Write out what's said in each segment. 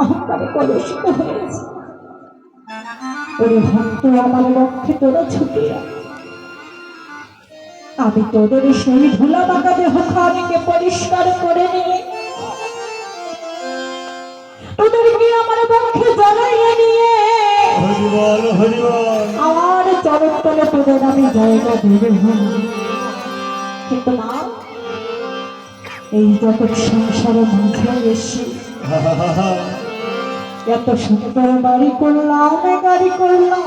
অহংকারে কলুষিত হয়েছে। ওরে ভক্ত আমার লক্ষ্যে তোরা ছুটে। আমি তোদের সেই ধুলা মাকা দেহ খানিকে পরিষ্কার করে নিয়ে তোদেরকে আমার পক্ষে জড়াইয়ে নিয়ে। আমার চরণ তলে তোদের আমি জায়গা দেবে কিন্তু না এই জগৎ সংসারে মাঝে এসে এত সুন্দর বাড়ি করলাম গাড়ি করলাম।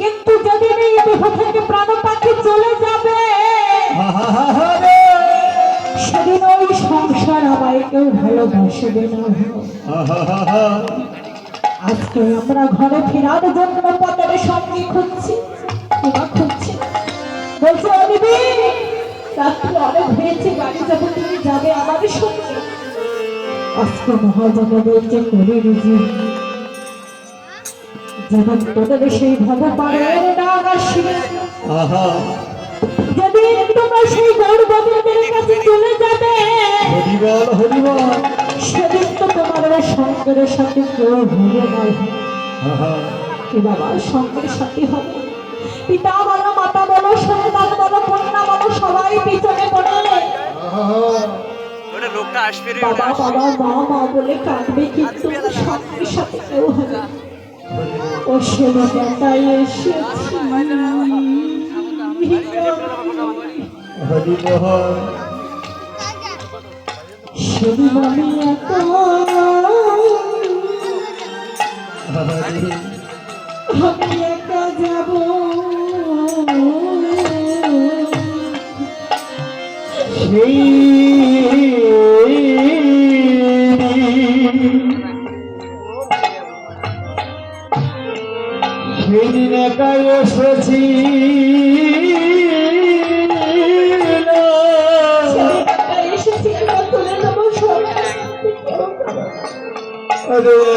কিন্তু যদি এই দেহ থেকে প্রাণ পাখি চলে যাবে, সেদিন ওই সংসার আমায় কেউ ভালোবাসবে না। আজকে আমরা ঘরে ফেরার জন্য পথের সঙ্গে খুঁজছি কিনা খুঁজছি। বলছো, অনিবি অনেক হয়েছে, বাড়ি যাব তুমি যাবে আমাদের সঙ্গে আজকে মহাজনে বলছে করে রুজি যেমন তোদের সেই ডাক আসবে যেদিন সঙ্গের সাথে কেউ ভুলে বাবা সঙ্গের সাথে হবে পিতা বলো মাতা বলো সন্তান বলো কন্যা বলো সবাই পিছনে পড়ে ওটা লোকটা আসবে রে বাবা বাবা মা মা বলে কাঁদবে কিন্তু সঙ্গের সাথে কেউ হবে। ও সে লোকটাই এসেছি। হরিমোহন শুধু আমি একা। সেদিন একাই এসেছি।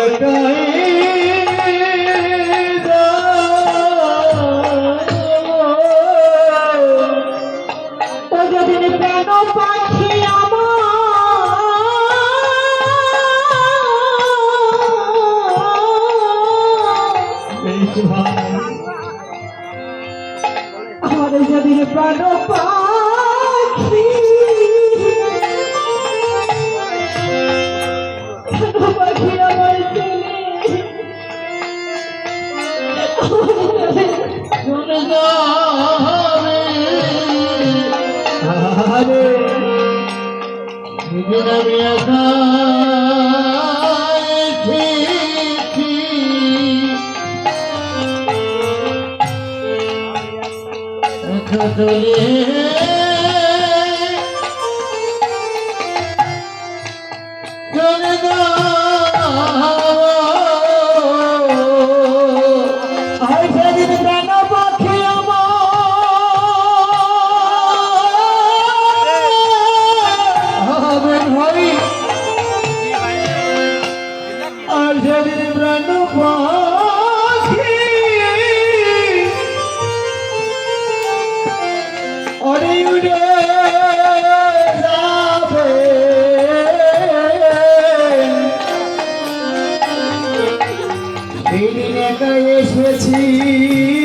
একাই আমার আমার প্রাণ পাখি পাখি আমার ছেলে আরে সেদিন যাও আর যেদিন প্রাণ পাখি সেদিন একা এসেছি।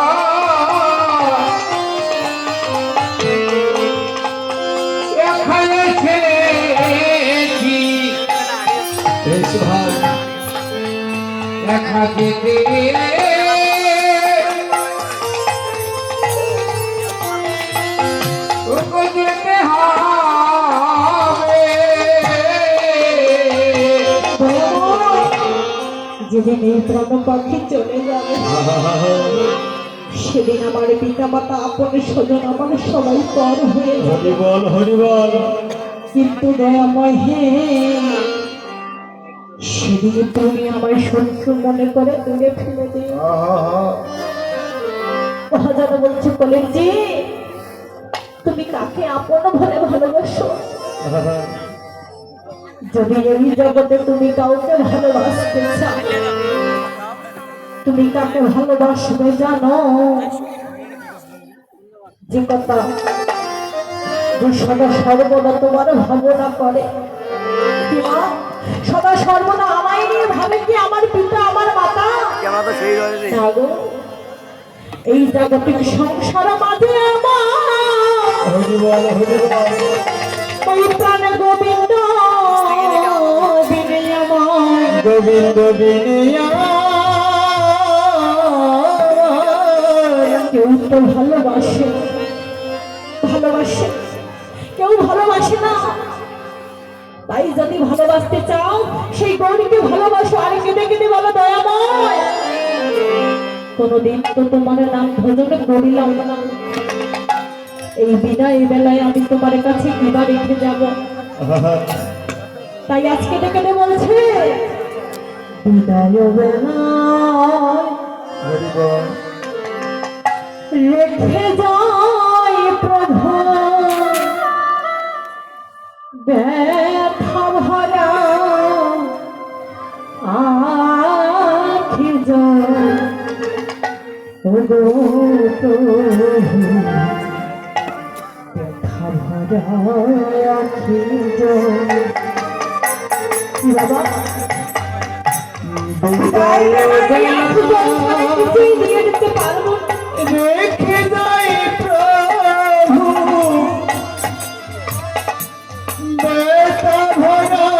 দেখা যেতে যেদিন এই প্রাণ পাখি চলে যাবে সেদিন আমার পিতা মাতা আপন স্বজন আমার সবাই পর হয়ে যাবে। হরিবল হরিবল। কিন্তু দয়াময় হে সেদিন তুমি আমার শত্রু মনে করে দূরে ফেলে দিও মহাজন বলছে বলেন যে তুমি কাকে আপন বলে ভালোবাসো? যদি এই জগতে তুমি কাউকে ভালোবাসতে চাও তুমি কাকে ভালোবাসবে জানো? যে কথা যে সদা সর্বদা তোমার ভাবনা করে মা? সদা সর্বদা আমায় নিয়ে ভাবে কি আমার পিতা আমার মাতা? এই জাগতিক সংসার মাঝে আমার? প্রাণ গোবিন্দ গোবিন্দ কেউ তো ভালোবাসে ভালোবাসে কেউ ভালোবাসে না। তাই যদি ভালোবাসতে চাও, সেই গৌরীকে ভালোবাসো, আর কেটে কেঁদে বলো দয়াময়। কোনোদিন তো তোমার নাম ভজন করিলাম না। এই বিদায় বেলায় আমি তোমার কাছে কিবা রেখে যাব। তাই আজকে ডেকে বলছে, বিদায় বেলায় রেখে যায় প্রভু। বাবা দেখে যাই প্রভু বেতা ভরা